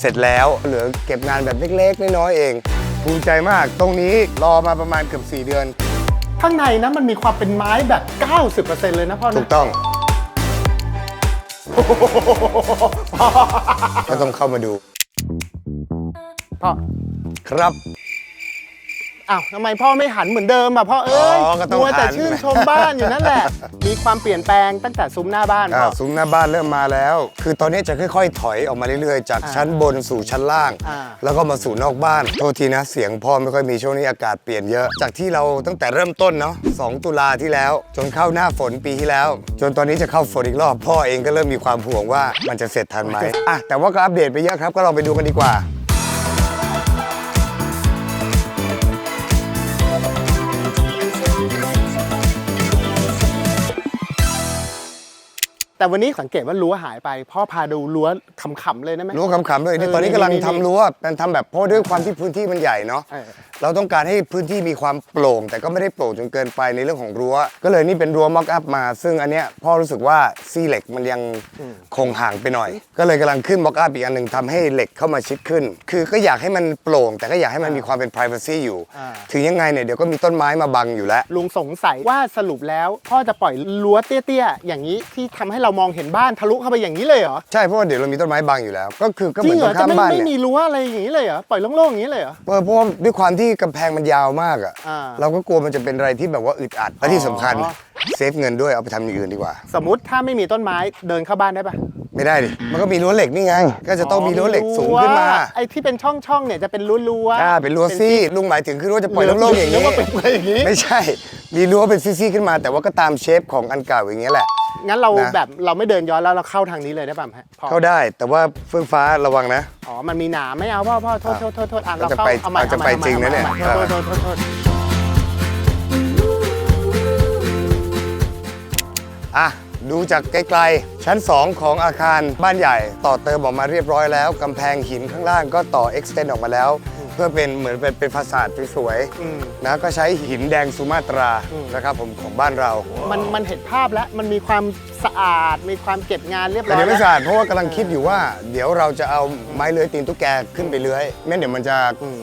เสร็จแล้วเหลือเก็บงานแบบเล็กๆน้อยๆเอง ภูมิใจมากตรงนี้รอมาประมาณเกือบ4 เดือน ข้างในนะมันมีความเป็นไม้แบบ 90%เลยนะพ่อถูนะกต้อง ก็ต้องเข้ามาดู พ่อ ครับ อ้าวทำไมพ่อไม่หันเหมือนเดิมอะพ่อเอ้ยอ๋อก็ต้องมัวแต่หัน ชื่นชมบ้านอยู่นั่นแหละ มีความเปลี่ยนแปลงตั้งแต่ซุ้มหน้าบ้านอ่าพ่อซุ้มหน้าบ้านเริ่มมาแล้ว คือตอนนี้จะค่อยๆ ถอยออกมาเรื่อยๆ จากอ่าชั้นบนสู่ชั้นล่าง อ่า แล้วก็มาสู่นอกบ้าน โทษทีนะเสียงพ่อไม่ค่อยมีช่วงนี้อากาศเปลี่ยนเยอะ จากที่เราตั้งแต่เริ่มต้นเนาะ2ตุลาที่แล้ว จนเข้าหน้าฝนปีที่แล้ว จนตอนนี้จะเข้าฝนอีกรอบ พ่อเองก็เริ่มมีความห่วงว่ามันจะเสร็จทันไหมอะแต่ว่าก็อัปเดตไปเยอะครับ ก็ลองไปดูกันดีกว่า แต่วันนี้สังเกตว่ารั้วหายไป พ่อพาดูรั้วขำๆเลยได้ไหมรั้วขำๆเลยนี่เออตอนนี้กำลังนี่ทำรั้วเป็นทำแบบเพราะด้วยความที่พื้นที่มันใหญ่เนาะเออ เราต้องการให้พื้นที่มีความโปร่ง แต่ก็ไม่ได้โปร่งจนเกินไปในเรื่องของรั้ว ก็เลยนี่เป็นรั้วม็อกอัพมา ซึ่งอันเนี้ยพ่อรู้สึกว่าซี่เหล็กมันยังคงห่างไปหน่อย ก็เลยกำลังขึ้นม็อกอัพอีกอันหนึ่งทำให้เหล็กเข้ามาชิดขึ้น คือก็อยากให้มันโปร่ง แต่ก็อยากให้มันมีความเป็น p r i เวซีอยู่ อ่า ถึงยังไงเนี่ยเดี๋ยวก็มีต้นไม้มาบังอยู่แล้ว ลุงสงสัยว่าสรุปแล้ว พ่อจะปล่อยรั้วเตี้ยๆ อย่างนี้ที่ทำให้เรามองเห็นบ้านทะลุเข้าไปอย่างนี้เลยเหรอใช่เพราะว่าเดี๋ยวเรามีต้นไม้บังอยู่แล้ว ก็คือก็เหจริมืองนเหตรรองจะข้ามไม่บ้านไม่เนี่ย มีรั้วอะไรอย่างนี้เลยเหรอปล่อยโล่งๆอย่างนี้เลยเหรอ เออเพราะว่าด้วยความที่กำแพงมันยาวมากอะอ่า เราก็กลัวมันจะเป็นอะไรที่แบบว่าอึดอัดและที่สำคัญอ๋อเซฟเงินด้วยเอาไปทำอย่างอื่นดีกว่า สมมติถ้าไม่มีต้นไม้เดินเข้าบ้านได้ปะ ไม่ได้ดิมันก็มีรั้วเหล็กนี่ไง ก็จะต้องมีรั้วเหล็กสูงขึ้นมา ไอ้ที่เป็นช่องๆเนี่ยจะเป็นรั้วๆอ่าเป็นรั้วซี่ลุงหมายถึงคือรั้วจะปล่อยเหลือโล่งๆอย่างนึนี้กว่าเป็นอะไรอย่างนี้ไม่ใช่ มีรั้วเป็นซี่ๆขึ้นมา แต่ว่าก็ตามเชฟของอันเก่าอย่างเงี้ยแหละงั้นเรานะแบบเราไม่เดินย้อนแล้วเราเข้าทางนี้เลยได้ป่ะฮะพ่อเข้าได้แต่ว่าเฟื่องฟ้าระวังนะอ๋อมันมีหนามไม่เอาพ่อพ่อโทษโทษโทษโทษอะเราเราจะเข้าไปเอาใหม่เราจะเอาใหม่ไปจริงนะเนี่ยอาใหม่โทษโทษโทษโทษอะ ดูจากไกลๆ ชั้น 2 ของอาคารบ้านใหญ่ ต่อเติมออกมาเรียบร้อยแล้วกำแพงหินข้างล่างก็ต่อ extend ออกมาแล้ว เพื่อเป็นเหมือนเป็นเป็นฟาสาดสวยอืมๆนะก็ใช้หินแดงสุมาตรานะครับผมของบ้านเรา มันมันเห็นภาพแล้วมันมีความสะอาด มีความเก็บงานเรียบร้แต่อยเดี๋ยวไม่แล้วสะอาดเพราะว่ากำลังคิดอยู่ว่า เดี๋ยวเราจะเอาไม้เลื้อยตีนตุ๊กแกขึ้นไปเลื้อยไม่งั้นเดี๋ยวมันจะ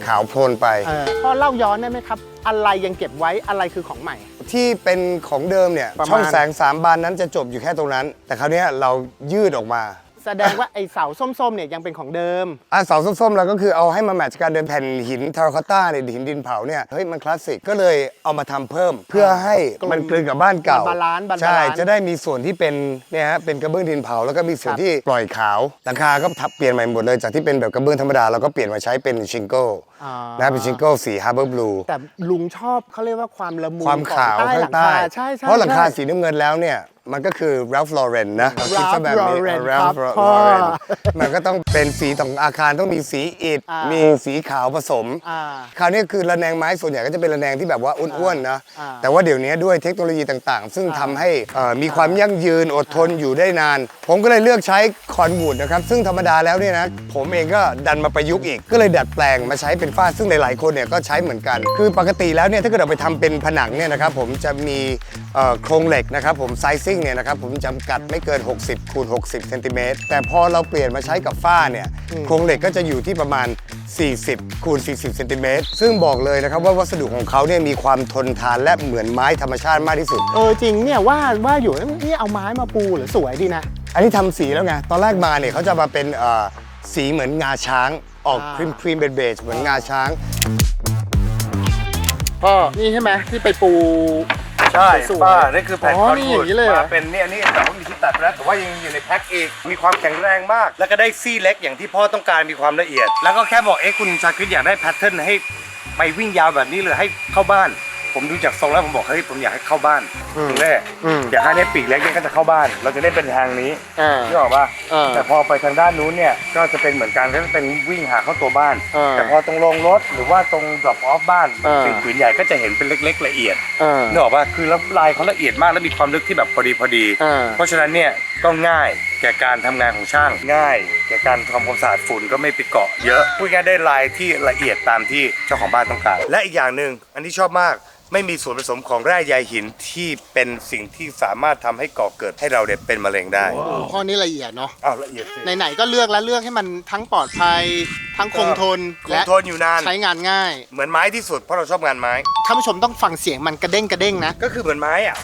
ขาวโพลนไป เออพ่อเล่าย้อนได้ไหมครับ อะไรยังเก็บไว้อะไรคือของใหม่ ที่เป็นของเดิมเนี่ยประมาณ ช่องแสงสามบานนั้นจะจบอยู่แค่ตรงนั้น แต่คราวเนี้ยเรายืดออกมาแสดงว่าไอเสาส้มๆเนี่ยยังเป็นของเดิม อะเสาส้มๆเราก็คือเอาให้มาแมทช์การเดินแผ่นหินทาราคอตต้าเนี่ยหินดินเผาเนี่ยเฮ้ยมันคลาสสิกก็เลยเอามาทำเพิ่ม เพื่อให้มันกลืนกับบ้านเก่าบาลานซ์บาลานซ์ ใช่จะได้มีส่วนที่เป็นเนี่ยฮะเป็นกระเบื้องดินเผาแล้วก็มีส่วนครับที่ปล่อยขาวหลังคาก็ทับเปลี่ยนใหม่หมดเลยจากที่เป็นแบบกระเบื้องธรรมดาเราก็เปลี่ยนมาใช้เป็นชิงเกิลอ่า นะเป็นชิงเกิลสีฮาร์เบอร์บลูแต่ลุงชอบเขาเรียกว่าความละมุนความขาวของใต้ข้าหลังงใต้คาใช่ใช่เพราะหลังคาใช่สีน้ำเงินแล้วเนี่ย มันก็คือ Ralph Lauren นะเราคิดซะแบบนี้ Lauren Ralph ครับพ่อ Lauren มันก็ต้องเป็นสีของอาคารต้องมีสีอิฐอ่ามีมีสีขาวผสมอ่าคราวนี้คือระแนงไม้ส่วนใหญ่ก็จะเป็นระแนงที่แบบว่าอ้วนๆนะอ่าแต่ว่าเดี๋ยวนี้ด้วยเทคโนโลยีต่างๆ ซึ่งทำให้เอ่อมีความยั่งยืนอดทนอยู่ได้นาน ผมก็เลยเลือกใช้คอนวูดนะครับซึ่งธรรมดาแล้วเนี่ยนะผมเองก็ดันมาประยุกต์อีกก็เลยดัดแปลงมาใช้เป็นฝ้าซึ่งหลาย ๆ คนเนี่ยก็ใช้เหมือนกัน คือปกติแล้วเนี่ยถ้าเกิดเราไปทำเป็นผนังเนี่ยนะครับผมจะมีเอ่อโครงเหล็กนะครับผมไซซิ่งเนี่ยนะครับผมจำกัดไม่เกิน 60คูณ60เซนติเมตรแต่พอเราเปลี่ยนมาใช้กับฝ้าเนี่ยโครงเหล็กก็จะอยู่ที่ประมาณ 40คูณ40เซนติเมตรซึ่งบอกเลยนะครับว่าวัสดุของเขาเนี่ยมีความทนทานและเหมือนไม้ธรรมชาติมากที่สุด เออจริงเนี่ยว่าว่าอยู่นี่เอาไม้มาปูหรือสวยดีนะ อันนี้ทำสีแล้วไงตอนแรกมาเนี่ยเขาจะมาเป็นเอ่อสีเหมือนงาช้าง ออกอ่าครีมครีมเบจเบจเหมือนงาช้าง พ่อนี่ใช่ไหมที่ไปปู ใช่สวยป้านี่คือแผ่นอ๋อคอนนี่วูอดย่างนี้เลยเหรอ มาเป็นเนี่ยอันนี่แต่ว่ามีที่ตัดไปแล้วแต่ว่ายังอยู่ในแพ็คเองมีความแข็งแรงมาก แล้วก็ได้ซี่เล็กอย่างที่พ่อต้องการมีความละเอียด แล้วก็แค่บอกเอ๊ะคุณชาคริตอยากได้แพทเทิร์นให้ไปวิ่งยาวแบบนี้เลยให้เข้าบ้าน ผมดูจากทรงแล้วผมบอกเฮ้ยผมอยากให้เข้าบ้านแน่อืม อยากให้เนี่ยปีกเล็กเนี่ยก็จะเข้าบ้าน เราจะได้เป็นทางนี้อ่า นึกออกป่ะเออแต่พอไปทางด้านนู้นเนี่ยก็จะเป็นเหมือนกันก็จะเป็นวิ่งหาเข้าตัวบ้าน เออแต่พอตรงลงรถหรือว่าตรง drop off บ้านเออ เป็นผืนใหญ่ก็จะเห็นเป็นเล็ก ๆ ละเอียดอ่านึกออกป่ะคือแล้วลายเขาละเอียดมากแล้วมีความลึกที่แบบพอดีพอดีอ่าเพราะฉะนั้นเนี่ย ก็ง่ายแก่การทำงานของช่างง่าย แก่การทำความสะอาดฝุ่นก็ไม่ไปเกาะเยอะพูดง่ายๆได้ลายที่ละเอียดตามที่เจ้าของบ้านต้องการ และอีกอย่างหนึ่งอันที่ชอบมากไม่มีส่วนผสมของแร่ใยหินที่เป็นสิ่งที่สามารถทำให้ก่อเกิดให้เราเนี่ยเป็นมะเร็งได้ข้อนี้ละเอียดเนาะอ้าวละเอียดสิไหนๆก็เลือกแล้วเลือกให้มันทั้งปลอดภัย ทั้งคงทนคงและทนอยู่นานใช้งานง่าย เหมือนไม้ที่สุดเพราะเราชอบงานไม้ท่านผู้ชมต้องฟังเสียงมันกระเด้งกระเด้งนะก็คือเหมือนไม้อะ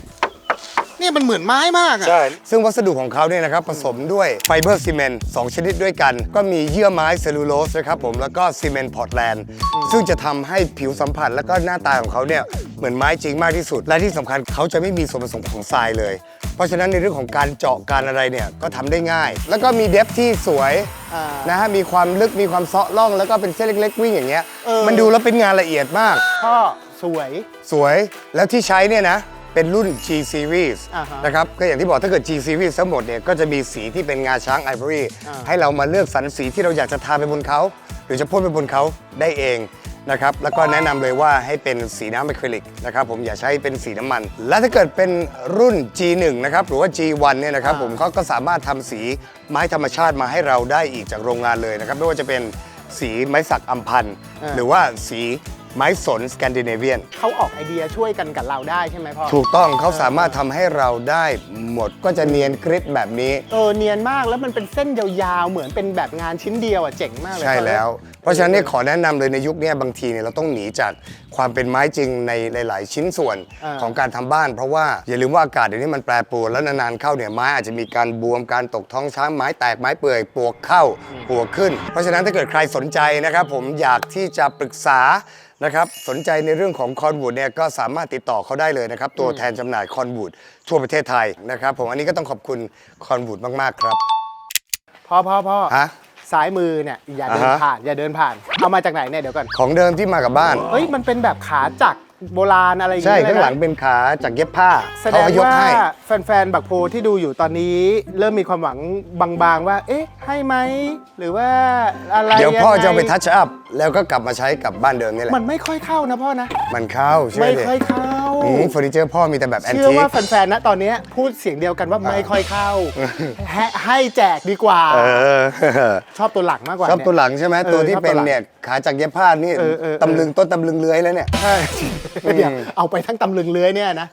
เนี่ยมันเหมือนไม้มากอะ ใช่ ซึ่งวัสดุของเขาเนี่ยนะครับผสมด้วยไฟเบอร์ซีเมนต์สองชนิดด้วยกัน ก็มีเยื่อไม้เซลลูโลสนะครับผมแล้วก็ซีเมนต์พอร์ตแลนด์ซึ่งจะทำให้ผิวสัมผัสแล้วก็หน้าตาของเขาเนี่ยเหมือนไม้จริงมากที่สุด และที่สำคัญเขาจะไม่มีส่วนผสมของทรายเลย เพราะฉะนั้นในเรื่องของการเจาะการอะไรเนี่ยก็ทำได้ง่าย แล้วก็มีเดฟที่สวยอ่านะฮะมีความลึกมีความเซาะล่อง แล้วก็เป็นเส้นเล็ก ๆ วิ่งอย่างเงี้ยเออมันดูแล้วเป็นงานละเอียดมาก พ่อสวย สวยแล้วที่ใช้เนี่ยนะ เป็นรุ่น G Series อ่าฮะนะครับก็อย่างที่บอกถ้าเกิด G Series ทั้งหมดเนี่ยก็จะมีสีที่เป็นงาช้างไอ o อรี่อ่า ให้เรามาเลือกสรรสีที่เราอยากจะทาไปบนเขา หรือจะพ่นไปบนเขาได้เองนะครับแล้วก็แนะนำเลยว่าให้เป็นสีน้ำอะคริลิกนะครับผมอย่าใช้เป็นสีน้ำมัน และถ้าเกิดเป็นรุ่น G1 นะครับหรือว่า G1 เนี่ยนะครับผมเขาก็สามารถทำสีไม้ธรรมชาติมาให้เราได้อีกจากโรงงานเลยนะครับไม่ว่าจะเป็นสีไม้สักอัมพันธ์อ่าหรือว่าสี ไม้สนสแกนดิเนเวียน เขาออกไอเดียช่วยกันกับเราได้ใช่ไหมพ่อ ถูกต้องเขาสามารถทำให้เราได้หมดก็จะเนียนกริบแบบนี้ เออเนียนมากแล้วมันเป็นเส้นยาวๆ เหมือนเป็นแบบงานชิ้นเดียวอะเจ๋งมากเลยใช่พ่อแล้ว เพราะฉะนั้นเนี่ยขอแนะนำเลยในยุคเนี้ยบางทีเนี่ยเราต้องหนีจากความเป็นไม้จริงในหลาย ๆ ชิ้นส่วนของการทำบ้าน เพราะว่าอย่าลืมว่าอากาศเดี๋ยวนี้มันแปรปรวนแล้วนาน ๆ เข้าเนี่ยไม้อาจจะมีการบวมการตกท้องช้างไม้แตกไม้เปื่อยปวกเข้าปวกขึ้น เพราะฉะนั้นถ้าเกิดใครสนใจนะครับผมอยากที่จะปรึกษา นะครับสนใจในเรื่องของคอนวูดเนี่ยก็สามารถติดต่อเขาได้เลยนะครับ ตัวแทนจำหน่ายคอนวูดทั่วประเทศไทยนะครับผมอันนี้ก็ต้องขอบคุณคอนวูดมากๆครับ พ่อพ่อพ่อฮะซ้ายมือเนี่ยอย่าเดินอ่าฮะ ผ่านอย่าเดินผ่าน เอามาจากไหนเนี่ยเดี๋ยวก่อน ของเดิมที่มากับบ้าน เฮ้ยมันเป็นแบบขาจักร โบราณอะไรอย่างใช่เงี้ยข้างหลังเลยนะเป็นขาจากเย็บผ้าแสดเขางก็ยกว่าให้ แฟนๆ บักโพที่ดูอยู่ตอนนี้ เริ่มมีความหวังบางๆ ว่า เอ๊ะ ให้ไหม หรือว่าอะไรเดี๋ยวพ่อจะเอาไปยังงทัชอัพแล้วก็กลับมาใช้กับบ้านเดิมนี่แหละ มันไม่ค่อยเข้านะพ่อนะ มันเข้าเชื่ไม่อดิค่อยเข้า อืมเฟอร์นิเจอร์พ่อมีแต่แบบแอนเชื่อทีว่าแฟนๆ นะตอนเนี้ยพูดเสียงเดียวกันว่าไม่ค่อยเข้าให้ให้แจกดีกว่า เออชอบตัวหลักมากกว่าชอบเนี่ยตัวหลังใช่ไหมเออตัวที่ชอบเป็นตัวหลังเนี่ยขาจากเย็บผ้านี่เออเออเออ ตำลึงต้นตำลึงเลื้อยแล้วเนี่ย ใช่เดี๋ยเอาไปทั้งตำลึงเลื้อยเนี่ยนะ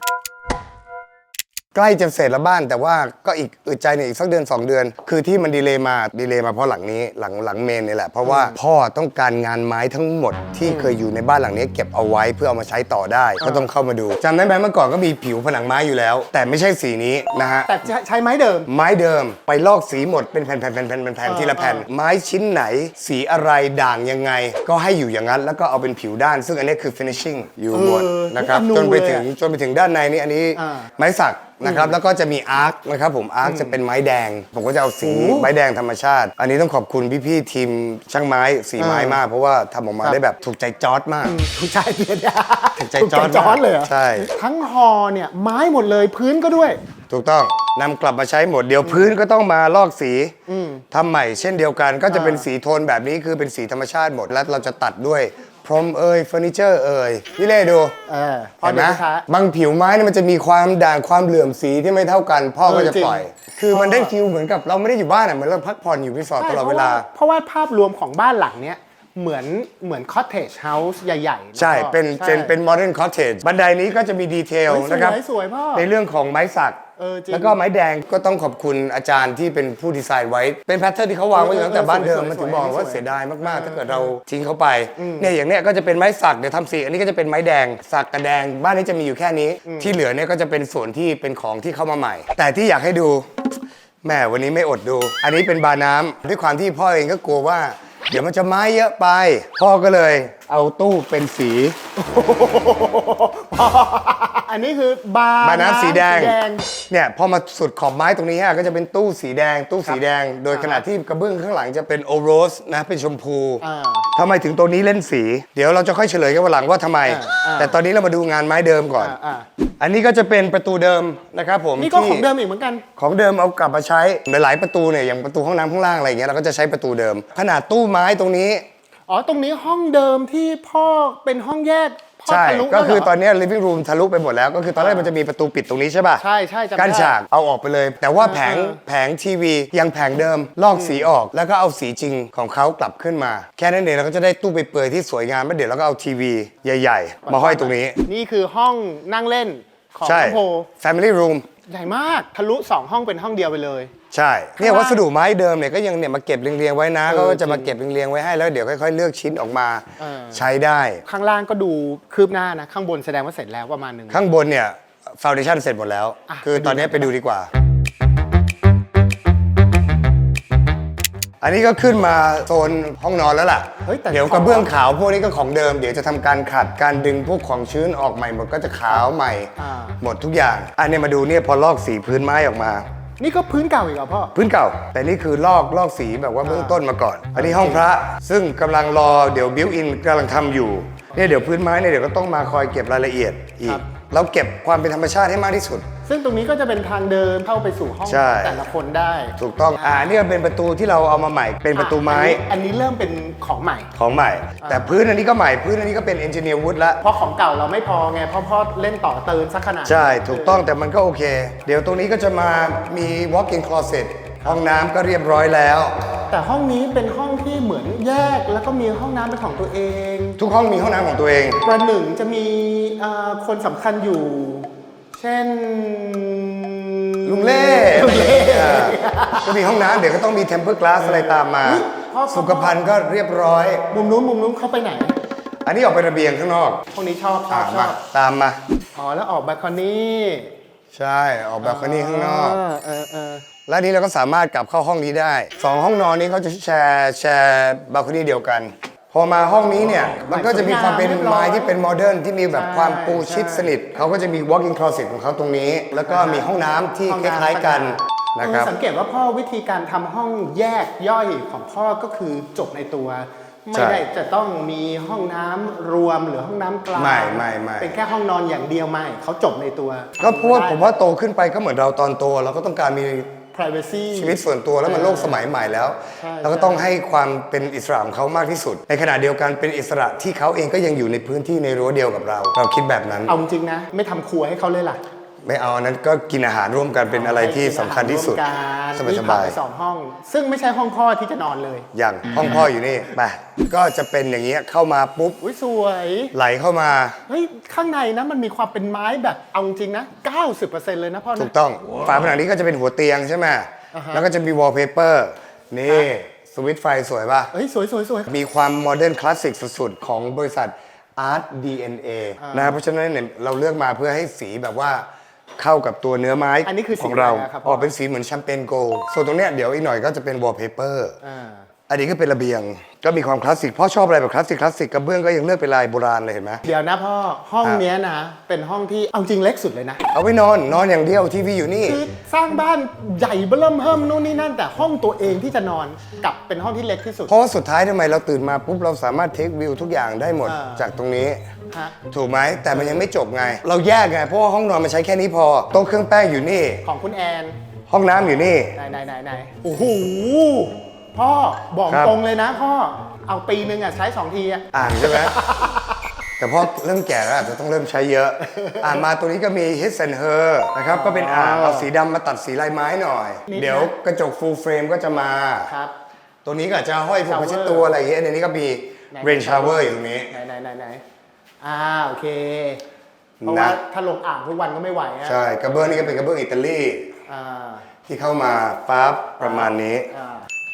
ใกล้จะเสร็จแล้วบ้าน แต่ว่าก็อีกอึดใจเนี่ยอีกสักเดือน 2 เดือน คือที่มันดีเลย์มาดีเลย์มาเพราะหลังนี้หลังหลังเมนนี่แหละ เพราะว่าพ่อต้องการงานไม้ทั้งหมดที่เคยอยู่ในบ้านหลังนี้เก็บเอาไว้เพื่อเอามาใช้ต่อได้ ก็ต้องเข้ามาดูจำได้ไหมเมื่อก่อนก็มีผิวผนังไม้อยู่แล้ว แต่ไม่ใช่สีนี้นะฮะแต่ใช้ใช้ไม้เดิม ไม้เดิมไปลอกสีหมดเป็นแผ่นๆๆๆๆๆทีละแผ่นไม้ชิ้นไหน สีอะไรด่างยังไง ก็ให้อยู่อย่างนั้นแล้วก็เอาเป็นผิวด้าน ซึ่งอันนี้คือ finishing อยู่บนเออนะครับอนูจนไปเลยถึงอะจนไปถึงด้านในนี่อันนี้อ่าไม้สัก นะครับแล้วก็จะมีอาร์คนะครับผมอาร์คจะเป็นไม้แดง ผมก็จะเอาสีโอ้ไม้แดงธรรมชาติ อันนี้ต้องขอบคุณพี่ๆทีมช่างไม้สีไม้อ่ามมาก เพราะว่าทำออกมาครับได้แบบถูกใจจอร์ดมาก ถูกใจเดียดถูกใจถูกจอร์จจอร์จเลยเหรอใช่ ทั้งฮอเนี่ยไม้หมดเลยพื้นก็ด้วย ถูกต้องนำกลับมาใช้หมดเดี๋ยวพื้นก็ต้องมาลอกสีทำใหม่เช่นเดียวกัน ก็จะเป็นอ่าสีโทนแบบนี้คือเป็นสีธรรมชาติหมดแล้วเราจะตัดด้วย พรมเอยเฟอร์นิเจอร์เอยพี่เล่ดูเออพอเห็นเดี๋ไหมยวช้า บางผิวไม้เนี่ยมันจะมีความด่างความเหลื่อมสีที่ไม่เท่ากันพ่อก็เออจะจริง ปล่อย คือมันได้ฟิลเหมือนกับเราไม่ได้อยู่บ้านอะเหมือนเราพักผ่อนอยู่รีสอร์ทตลอดเวลา เพราะว่าภาพรวมของบ้านหลังเนี้ยเหมือนเหมือนคอ t เทจเฮาส์ใหญ่ๆใช่แล้วก็เป็นใช่เป็นเป็นโมเดิร์นคอ t เทจบันไดนี้ก็จะมีดีเทลเฮ้ยสวยนะครับ สวยพ่อ ในเรื่องของไม้สัก เออจริงแล้วก็ไม้แดงก็ต้องขอบคุณอาจารย์ที่เป็นผู้ดีไซน์ไว้ เป็นแพทเทิร์นที่เขาวางไว้อยู่ตั้งแต่บ้านเดิมเออมันถึงสวยๆบอกว่าสวยๆเสียดายมากๆ ถ้าเกิดเราทิ้งเขาไปเนี่ยอย่างเนี้ยก็จะเป็นไม้สักเดี๋ยวทำสีอันนี้ก็จะเป็นไม้แดงสักกับแดง บ้านนี้จะมีอยู่แค่นี้ ที่เหลือเนี่ยก็จะเป็นส่วนที่เป็นของที่เข้ามาใหม่ แต่ที่อยากให้ดูแม่วันนี้ไม่อดดู อันนี้เป็นบาร์น้ำด้วยความที่พ่อเองก็กลัวว่า เดี๋ยวมันจะไม้เยอะไป พ่อก็เลย เอาตู้เป็นสี อันนี้คือบาร์บาร์น้ำสีแดงสีแดง เนี่ยพอมาสุดขอบไม้ตรงนี้ฮะก็จะเป็นตู้สีแดง ตู้สีแดง โดยขณะที่กระเบื้องข้างหลังจะเป็นโอโรสนะเป็นชมพูอ่าทำไมถึงตัวนี้เล่นสี เดี๋ยวเราจะค่อยเฉลยกันวันหลังว่าทำไมอ่าอ่าแต่ตอนนี้เรามาดูงานไม้เดิมก่อนอ่าอ่าอันนี้ก็จะเป็นประตูเดิมนะครับผมนี่ก็ที่ของเดิมอีกเหมือนกัน ของเดิมเอากลับมาใช้หลายๆประตูเนี่ยอย่างประตูห้องน้ำข้างล่างอะไรอย่างเงี้ยเราก็จะใช้ประตูเดิม ขนาดตู้ไม้ตรงนี้ อ๋อ ตรงนี้ห้องเดิมที่พ่อเป็นห้องแยกพ่อใช่ ทะลุก็คือแล้วเหรตอนเนี้ย living room ทะลุไปหมดแล้ว ก็คือตอนแรกมันจะมีประตูปิดตรงนี้ใช่ป่ะใช่ใช่จำได้ กั้นฉากเอาออกไปเลย แต่ว่าแผงเออแผงทีวียังแผงเดิม ลอกสีออกแล้วก็เอาสีจริงของเขากลับขึ้นมา แค่นั้นเองเราก็จะได้ตู้ไปเปื่อยๆที่สวยงามแล้วเดี๋ยวเราก็เอาทีวีใหญ่ ๆ มาห้อยตรงนี้ นี่คือห้องนั่งเล่นของใช่ น้องโพ family room ใหญ่มากทะลุสองห้องเป็นห้องเดียวไปเลย ใช่เนี่ยวัสดุไม้เดิมเนี่ยก็ยังเนี่ยมาเก็บเรียงๆไว้นะเออเขาก็จะจริงมาเก็บเรียงๆไว้ให้แล้วเดี๋ยวค่อยๆเลือกชิ้นออกมาเออ ใช้ได้ ข้างล่างก็ดูคืบหน้านะ ข้างบนแสดงว่าเสร็จแล้วประมาณหนึ่ง ข้างบนเนี่ยฟ u n เดชั่นเสร็จหมดแล้ว อะ คือตอนนี้ไปไปดูดูดีกว่า อันนี้ก็ขึ้นมาโซนห้องนอนแล้วล่ะ เฮ้ยแต่ เดี๋ยวกระเบื้องขาวพวกนี้ก็ของเดิม เดี๋ยวจะทำการขัดการดึงพวกของชื้นออกใหม่หมดก็จะขาวใหม่ อ่า หมดทุกอย่าง อันนี้มาดูเนี่ยพอลอกสีพื้นไม้ออกมา นี่ก็พื้นเก่าอีกเหรอพ่อ พื้นเก่า แต่นี่คือลอกลอกสีแบบว่าเบื้องต้นมาก่อน อันนี้ห้องพระซึ่งกำลังรอเดี๋ยวบิวอินกำลังทำอยู่เนี่ยเดี๋ยวพื้นไม้เนี่ยเดี๋ยวก็ต้องมาคอยเก็บรายละเอียดอีครัก บ เราเก็บความเป็นธรรมชาติให้มากที่สุด ซึ่งตรงนี้ก็จะเป็นทางเดินเข้าไปสู่ห้องใช่ แต่ละคนได้ถูกต้องอ่านี่ก็เป็นประตูที่เราเอามาใหม่ เป็นประตูไม้ อันนี้อันนี้เริ่มเป็นของใหม่ ของใหม่ แต่พื้นอันนี้ก็ใหม่พื้นอันนี้ก็เป็นเอนจิเนียร์วูดละ เพราะของเก่าเราไม่พอไงเพราะพ่อเล่นต่อเติมสักขนาดใช่ ถูกต้องแต่มันก็โอเค เดี๋ยวตรงนี้ก็จะมามี walk-in closet ห้องน้ำก็เรียบร้อยแล้ว แต่ห้องนี้เป็นห้องที่เหมือนแยก แล้วก็มีห้องน้ำเป็นของตัวเอง ทุกห้องมีห้องน้ำของตัวเอง ประหนึ่งจะมีเอ่อคนสำคัญอยู่ เช่น ลุงเล่อ่าก็มีห้องน้ำเดี๋ยวก็ต้องมี temper glass อะไรตามมา อุ๊ยพ่อพ่อ สุขภัณฑ์ก็เรียบร้อย มุมนู้นมุมนู้นเข้าไปไหนอันนี้ออกไประเบียงข้างนอกห้องนี้ชอบชออ่าบชมาอบตามมา อ๋อแล้วออกบาคอนี่ใช่ออกแบบคนนี้ข้างนอก เออเออและนี้เราก็สามารถกลับเข้าห้องนี้ได้สองห้องนอนนี้เขาจะแชร์แชร์บาลคอนี่เดียวกัน พอมาห้องนี้เนี่ย มันก็จะมีความเป็นไม้ที่เป็นโมเดิร์นที่มีแบบความปูชิดสนิท เขาก็จะมี walk-in closet ของเขาตรงนี้ แล้วก็มีห้องน้ำที่ห้องคน้ำ ล้ายๆกันนะครับเออสังเกตว่าพ่อวิธีการทำห้องแยกย่อยของพ่อก็คือจบในตัว ใช่ไม่ได้จะต้องมีห้องน้ำรวมหรือห้องน้ำกลางไม่ไม่ไม่ เป็นแค่ห้องนอนอย่างเดียวไม่เขาจบในตัวก็เพราะว่าผมว่าโตขึ้นไปก็เหมือนเราตอนโต เราก็ต้องการมี privacy ชีวิตส่วนตัวแล้วมันโลกสมัยใหม่แล้วใช่เราก็ต้องให้ความเป็นอิสระของเขามากที่สุด ในขณะเดียวกันเป็นอิสระที่เขาเองก็ยังอยู่ในพื้นที่ในรั้วเดียวกับเรา เราคิดแบบนั้น เอาจริงนะ ไม่ทำครัวให้เขาเลยล่ะ ไม่เอาอันนั้นก็กินอาหารร่วมกันเป็นอะไรที่สำคัญที่สุดสสบายบายสสบาบายย สองห้อง ซึ่งไม่ใช่ห้องพ่อที่จะนอนเลยๆอย่างห้องพ่ออยู่นี่ไปก็จะเป็นอย่างเงี้ยเข้ามาปุ๊บอุ้ยสวย ไหลเข้ามา เฮ้ย ข้างในนะมันมีความเป็นไม้แบบเอาจริงนะ 90%เลยนะพ่อถูนะ กต้องฝาผนังนี้ก็จะเป็นหัวเตียงใช่ไหมอ่าฮะ แล้วก็จะมีวอลเปเปอร์นี่สวิตช์ไฟสวยป่ะ เฮ้ย สวยสวยสวย มีความโมเดิร์นคลาสสิกสุดๆ ของบริษัท Art DNA นะครับเพราะฉะนั้นเนี่ยเราเลือกมาเพื่อให้สีแบบว่า เข้ากับตัวเนื้อไม้อันนี้คือสีของเราอะไรอะครับพ่อออกเป็นสีเหมือนแชมเปญโกลด์ส่วนตรงเนี้ยเดี๋ยวอีกหน่อยก็จะเป็นวอลเปเปอร์ อ่า อันนี้ก็เป็นระเบียง ก็มีความคลาสสิกพ่อชอบอะไรแบบคลาสสิกคลาสสิกกระเบื้องก็ยังเลือกเป็นลายโบราณเลยเห็นไหมเดี๋ยวนะพ่อ ห้องอะเนี้ยนะ เป็นห้องที่เอาจริงเล็กสุดเลยนะ เอาไว้นอนนอนอย่างเดียวทีวีอยู่นี่ คือสร้างบ้านใหญ่เบิ่มเฮิมนู่นนี่นั่น แต่ห้องตัวเองที่จะนอนกลับเป็นห้องที่เล็กที่สุด เพราะว่าสุดท้ายทำไมเราตื่นมาปุ๊บเราสามารถเทควิวทุกอย่างได้หมดอ่า จากตรงนี้ ฮะ ถูกไหมแต่มันยังไม่จบไง เราแยกไงเพราะว่าห้องนอนมันใช้แค่นี้พอโต๊ะเครื่องแป้งอยู่นี่ ของคุณแอนห้องน้ำอยู่นี่ ไหนไหนไหนไหนโอ้โห พ่อบอกครับ ตรงเลยนะพ่อเอาปีนึงอะใช้สองทีอะ อ่านใช่ไหม แต่พอเริ่มแก่แล้วอาจจะต้องเริ่มใช้เยอะ อ่านมาตัวนี้ก็มี His and Her นะครับ ก็เป็นอ่างเอาสีดำมาตัดสีลายไม้หน่อย นิดนะ เดี๋ยวกระจก full frame ก็จะมา ครับ ตัวนี้ก็อาจจะห้อยพวก Shower ผ้าเช็ดตัวอะไรอย่างเงี้ยในนี้ก็มี ไหน rain shower อยู่ตรงนี้ ไหนไหนไหนไหนอ่าโอเค เพราะว่านะ ถ้าลงอ่างทุกวันก็ไม่ไหวอะใช่กระเบื้องนี่ก็เป็นกระเบื้องอิตาลี อ่า ที่เข้ามาปั๊บประมาณนี้ อ่า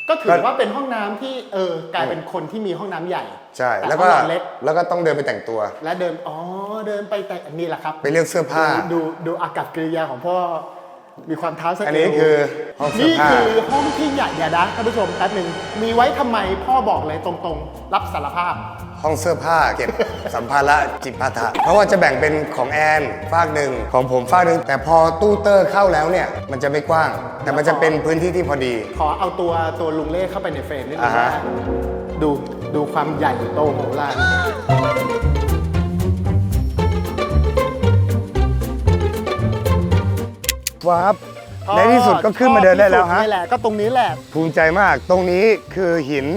ก็ถือว่าเป็นห้องน้ำที่เออกลายเป็นคนที่มีห้องน้ำใหญ่ใช่ต่แล้วก็ห้องนอนเล็ก แล้วก็ต้องเดินไปแต่งตัว และเดินอ๋อเดินไปแต่นี่แหละครับไปเลือกเสื้อผ้า ดูดูดูอากับกิริยาของพ่อ มีความเท้าสะเอวอันนี้คือห้องเสื้อนี่ผ้า คือห้องที่ใหญ่เดี๋ยวนะท่านผู้ชมแป๊บหนึ่งมีไว้ทำไมพ่อบอกเลยตรงๆ รับสารภาพ ห้องเสื้อผ้าเก็บ สัมภาระจิปาถะเพราะว่าจะแบ่งเป็นของแอนฝากหนึ่งของผมฝากหนึ่งแต่พอตู้เตอร์เข้าแล้วเนี่ย มันจะไม่กว้าง แต่มันจะเป็นพื้นที่ที่พอดี ขอเอาตัวตัวลุงเล่เข้าไปในเฟรมนิดนึงอ่าฮะ นะดูดูความใหญ่โตโหฬาร ว้าบในที่สุดก็ขึ้นมาเดินได้แล้วชอบฮะที่สุนี่แหละก็ตรงนี้แหละภูมิใจมากตรงนี้คือหิน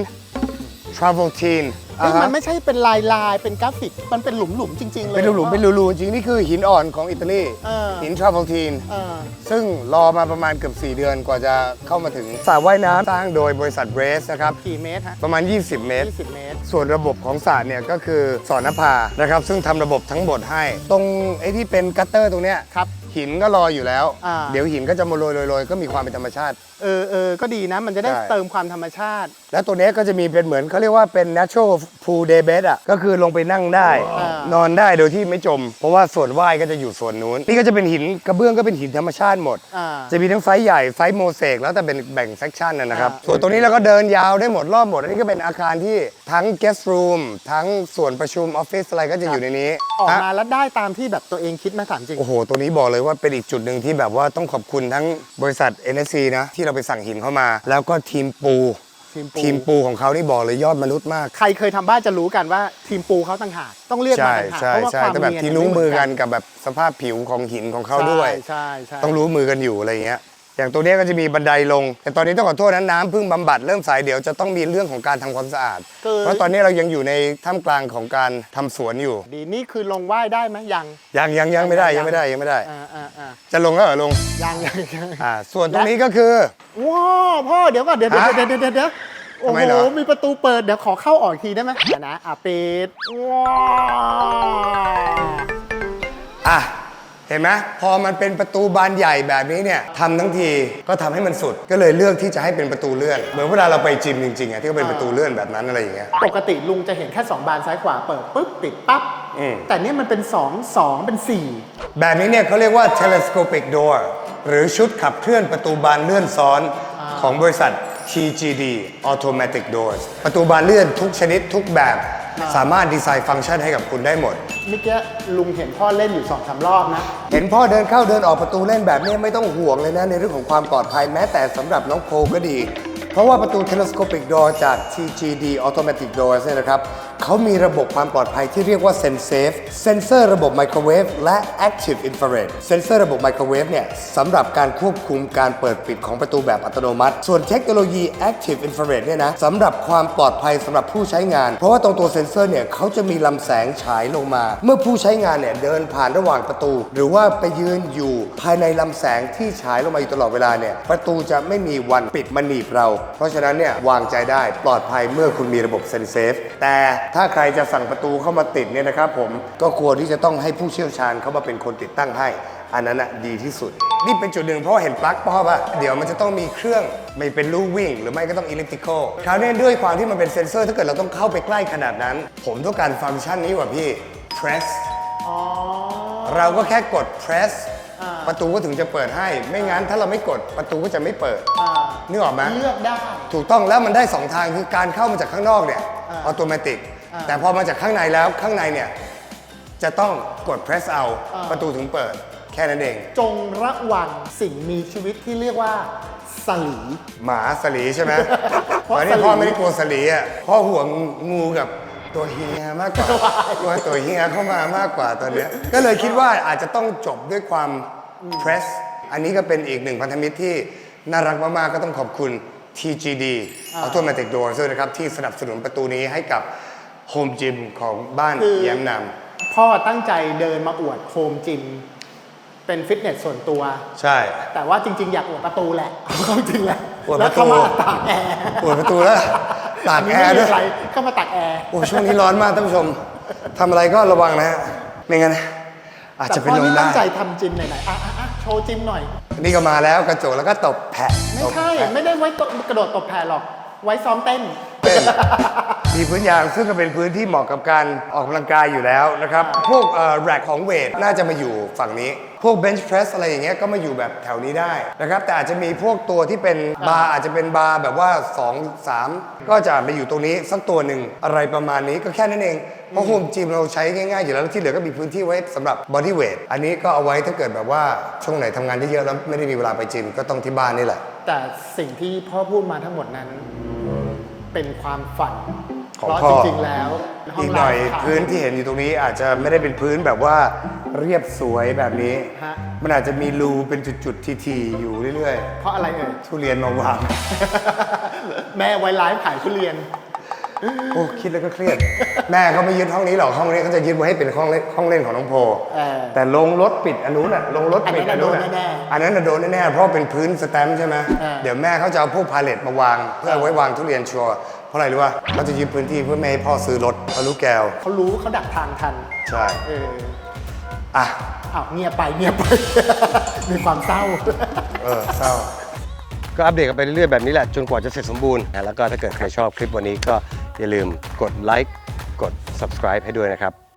Travel Teen เฮ้ยอ่าฮะมันไม่ใช่เป็นลายลายๆเป็นกราฟิก มันเป็นหลุมหลุมๆจริง ๆ เลย เป็นหลุมๆเป็นรูๆจริง นี่คือหินอ่อนของอิตาลีเออหิน Travel Teen เออซึ่งรอมาประมาณเกือบ 4 เดือนกว่าจะเข้ามาถึงสระว่ายน้ำสร้างโดยบริษัทเรสนะครับกี่เมตรฮะประมาณ 20 เมตร 20 เมตร ส่วนระบบของสระเนี่ยก็คือสอนนภานะครับ ซึ่งทำระบบทั้งหมดให้ ตรงไอ้ที่เป็นกัตเตอร์ตรงเนี้ยครับ หินก็รออยู่แล้ว อ่า เดี๋ยวหินก็จะมาโรยๆๆก็มีความเป็นธรรมชาติ เออเออก็ดีนะ มันจะได้ใช่ เติมความธรรมชาติ แล้วตัวเนี้ยก็จะมีเป็นเหมือนเขาเรียกว่าเป็น natural pool day bed อะก็คือลงไปนั่งได้อ่านอนได้โดยที่ไม่จม เพราะว่าส่วนว่ายก็จะอยู่ส่วนนู้น นี่ก็จะเป็นหินกระเบื้องก็เป็นหินธรรมชาติหมด อ่า จะมีทั้งไซส์ใหญ่ไซส์โมเสกแล้วแต่เป็นแบ่งเซกชันนะนะครับ อ่า ส่วนตรงนี้เราก็เดินยาวได้หมดรอบหมด อันนี้ก็เป็นอาคารที่ทั้ง guest room ทั้งส่วนประชุมออฟฟิศอะไรก็จะอยู่ในนี้ออกฮะมาแล้วได้ตามที่แบบตัวเองคิดไหมาถามจริง โอ้โห ตัวนี้บอกเลยว่าเป็นอีกจุดหนึ่งที่แบบว่าต้องขอบคุณทั้งบริษัท NSC นะที่เราไปสั่งหินเข้ามา แล้วก็ทีมปูทีมปูทีมปูของเขานี่บอกเลยยอดมนุษย์มาก ใครเคยทำบ้านจะรู้กันว่าทีมปูเขาต่างหากต้องเลือกมาใช่ต่างหากใช่เพราะว่าใช่ความแต่แบบเนียนที่รู้มือกันกับแบบสภาพผิวของหินของเขาด้วย ใช่ใช่ต้องรู้มือกันอยู่อะไรอย่างเงี้ย อย่างตัวเนี้ยก็จะมีบันไดลง แต่ตอนนี้ต้องขอโทษนะน้ำเพิ่งบำบัดเริ่มสายเดี๋ยวจะต้องมีเรื่องของการทำความสะอาด คือ เพราะตอนนี้เรายังอยู่ในท่ามกลางของการทำสวนอยู่ ดีนี่คือลงว่ายได้ไหมยังยังยังยังไม่ได้ยัยังงไม่ได้ยังไม่ได้ อ่าอ่าอ่าจะลงแล้วเหรอลงยังยังยังอ่าส่วนตรงนี้ก็คือ ว้าวพ่อเดี๋ยวก่อนเดี๋ยวเดี๋ยวฮะเดี๋ยวเดี๋ยวเดี๋ยวเดี๋ยวโอ้ทำไมโหเหรอ มีประตูเปิดเดี๋ยวขอเข้าออกอีกทีได้ไหมเดี๋ยวนะอะปิดว้าวอะ เห็นไหมพอมันเป็นประตูบานใหญ่แบบนี้เนี่ยทำทั้งทีก็ทำให้มันสุด ก็เลยเลือกที่จะให้เป็นประตูเลื่อน เหมือนเวลาเราไปจิมจริงๆอะที่เขาเป็นประตูเลื่อนแบบนั้นอะไรอย่างเงี้ยปกติลุงจะเห็นแค่สองบานซ้ายขวาเปิดปุ๊บปิดปั๊บอืมแต่เนี่ยมันเป็นสองสองเป็นสี่แบบนี้เนี่ยเขาเรียกว่า telescopic door หรือชุดขับเคลื่อนประตูบานเลื่อนซ้อนของบริษัท TGD Automatic Doors ประตูบานเลื่อนทุกชนิดทุกแบบ สามารถดีไซน์ฟังก์ชันให้กับคุณได้หมด เมื่อกี้ลุงเห็นพ่อเล่นอยู่สองสามรอบนะ เห็นพ่อเดินเข้าเดินออกประตูเล่นแบบนี้ไม่ต้องห่วงเลยนะในเรื่องของความปลอดภัยแม้แต่สำหรับน้องโพก็ดี เพราะว่าประตู telescopic door จาก TGD Automatic Doors เนี่ยนะครับเขามีระบบความปลอดภัยที่เรียกว่า SenSafe เซนเซอร์ระบบไมโครเวฟและ Active Infrared เซนเซอร์ระบบไมโครเวฟเนี่ยสำหรับการควบคุมการเปิดปิดของประตูแบบอัตโนมัติ ส่วนเทคโนโลยี Active Infrared เนี่ยนะสำหรับความปลอดภัยสำหรับผู้ใช้งาน เพราะว่าตรงตัวเซนเซอร์เนี่ยเขาจะมีลำแสงฉายลงมา เมื่อผู้ใช้งานเนี่ยเดินผ่านระหว่างประตู หรือว่าไปยืนอยู่ภายในลำแสงที่ฉายลงมาอยู่ตลอดเวลาเนี่ยประตูจะไม่มีวันปิดมันหนีบเราเพราะฉะนั้นเนี่ยวางใจได้ปลอดภัยเมื่อคุณมีระบบเซนเซฟแต่ถ้าใครจะสั่งประตูเข้ามาติดเนี่ยนะครับผมก็ควรที่จะต้องให้ผู้เชี่ยวชาญเข้ามาเป็นคนติดตั้งให้ อันนั้นน่ะดีที่สุด นี่เป็นจุดหนึ่งเพราะว่าเห็นปลั๊กพ่อป่ะเดี๋ยวมันจะต้องมีเครื่องไม่เป็นลู่วิ่ง หรือไม่ก็ต้องอิเล็กทริคอลคราวนี้ด้วยความที่มันเป็นเซ็นเซอร์ ถ้าเกิดเราต้องเข้าไปใกล้ขนาดนั้น ผมต้องการฟังก์ชันนี้ว่ะพี่ press อ๋อเราก็แค่กด press อ่า ประตูก็ถึงจะเปิดให้ ไม่งั้นถ้าเราไม่กดประตูก็จะไม่เปิด อ่านึกออกไหม เลือกได้ ถูกต้องแล้วมันได้2ทางคือการเข้ามาจากข้างนอกเนี่ยอ่าอัตโนมัติอ่าแต่พอมาจากข้างในแล้วข้างในเนี่ยจะต้องกด press เอาอ่า ประตูถึงเปิด แค่นั้นเอง จงระวังสิ่งมีชีวิตที่เรียกว่าสลี หมาสลีใช่ไหมเพราะตอนนี้สลี พ่อไม่ได้กลัวสลีอะพ่อห่วงงูกับ ตัวเฮียมากกว่ากลัวตัวเฮียเข้ามามากกว่าตอนเนี้ยก็เลยคิดว่าอาจจะต้องจบด้วยความ press อันนี้ก็เป็นอีกหนึ่งพันธมิตรที่น่ารักมากๆก็ต้องขอบคุณ TGD Automatic Doors ด้วยนะครับ ที่สนับสนุนประตูนี้ให้กับโฮมจิมของบ้านคือแย้มน พ่อตั้งใจเดินมาอวดโฮมจิม เป็นฟิตเนสส่วนตัวำใช่ แต่ว่าจริงๆ อยากอวดประตูแหละเอาเข้าจริงแหละอวดแล้ปวระตูเข้ามาตากแอร์เปิดประตูแล้ว ตากแอร์ด้วยนนี้ไม่มีะไรเข้ามาตากแอร์ โอ้ช่วงนี้ร้อนมากท่านผู้ชมทำอะไรก็ระวังนะฮะไม่งั้นอาจแต่จะเป็นพ่อลมนี่ได้ตั้งใจทำจิมไหนๆอะอะอะโชว์จิมหน่อย นี่ก็มาแล้วกระจกแล้วก็ตบแผะไม่ตบใช่ แผะไม่ได้ไว้กระโดดตบแผ่หรอก ไว้ซ้อมเต้น เต้นมีพื้นยางซึ่งก็เป็นพื้นที่เหมาะกับการออกกำลังกายอยู่แล้วนะครับ พวกแร็กของเวทน่าจะมาอยู่ฝั่งนี้ พวกเบนช์เพรสอะไรอย่างเงี้ยก็มาอยู่แบบแถวนี้ได้นะครับ แต่อาจจะมีพวกตัวที่เป็นบาร์อาจจะเป็นบาร์แบบว่า 2 3 ก็จะมาอยู่ตรงนี้สักตัวหนึ่งอะไรประมาณนี้ก็แค่นั้นเองเพราะโฮมจิมเราใช้ง่ายๆอยู่แล้วแล้วที่เหลือก็มีพื้นที่ไว้สำหรับบอดี้เวทอันนี้ก็เอาไว้ถ้าเกิดแบบว่าช่วงไหนทำงานเยอะๆแล้วไม่ได้มีเวลาไปจิมก็ต้องที่บ้านนี่แหละ แต่สิ่งที่พ่อพูดมาทั้งหมดนั้น เป็นความฝันของเพราะพ่อ จริงๆแล้วอีกหน่อยห้งพื้นที่เห็นอยู่ตรงนี้อาจจะไม่ได้เป็นพื้นแบบว่าเรียบสวยแบบนี้ ฮะ มันอาจจะมีรูเป็นจุดๆทีๆอยู่เรื่อยเพราะอะไรเอ่ย ๆ ทุเรียนมาวาง แม่ไว้ไลฟ์ขายทุเรียน โอ้คิดแล้วก็เครียด แม่เขาไม่ยึดห้องนี้หรอกห้องนี้เขาจะยึดไว้ให้เป็นห้องเล่นห้องเล่นของน้องโพเออแต่ลงรถปิดอันนู้นน่ะลงรถปิดอัอันนนั้นู้นนน่ะน่ะโดนแน่ๆอันนั้นน่ะโดนแน่ๆเพราะเป็นพื้นสแตมป์ใช่ไหมเออ เดี๋ยวแม่เขาจะเอาพวกพาเลตมาวาง เพื่อเอาไว้วางทุเรียนชัวร์เพราะอะไรรู้ป่ะเขาจะยึดพื้นที่เพื่อไม่ให้พ่อซื้อรถเขารู้แก้วเขารู้เขาดักทางทัน ใช่เอออะอ้าวเงียบไปเงียบไป มีความเศร้า เออเศร้า ก็อัปเดตกันไปเรื่อยๆแบบนี้แหละจนกว่าจะเสร็จสมบูรณ์นะแล้วก็ถ้าเกิดใครชอบคลิปวันนี้ก็อย่าลืมกดไลค์กด subscribe ให้ด้วยนะครับ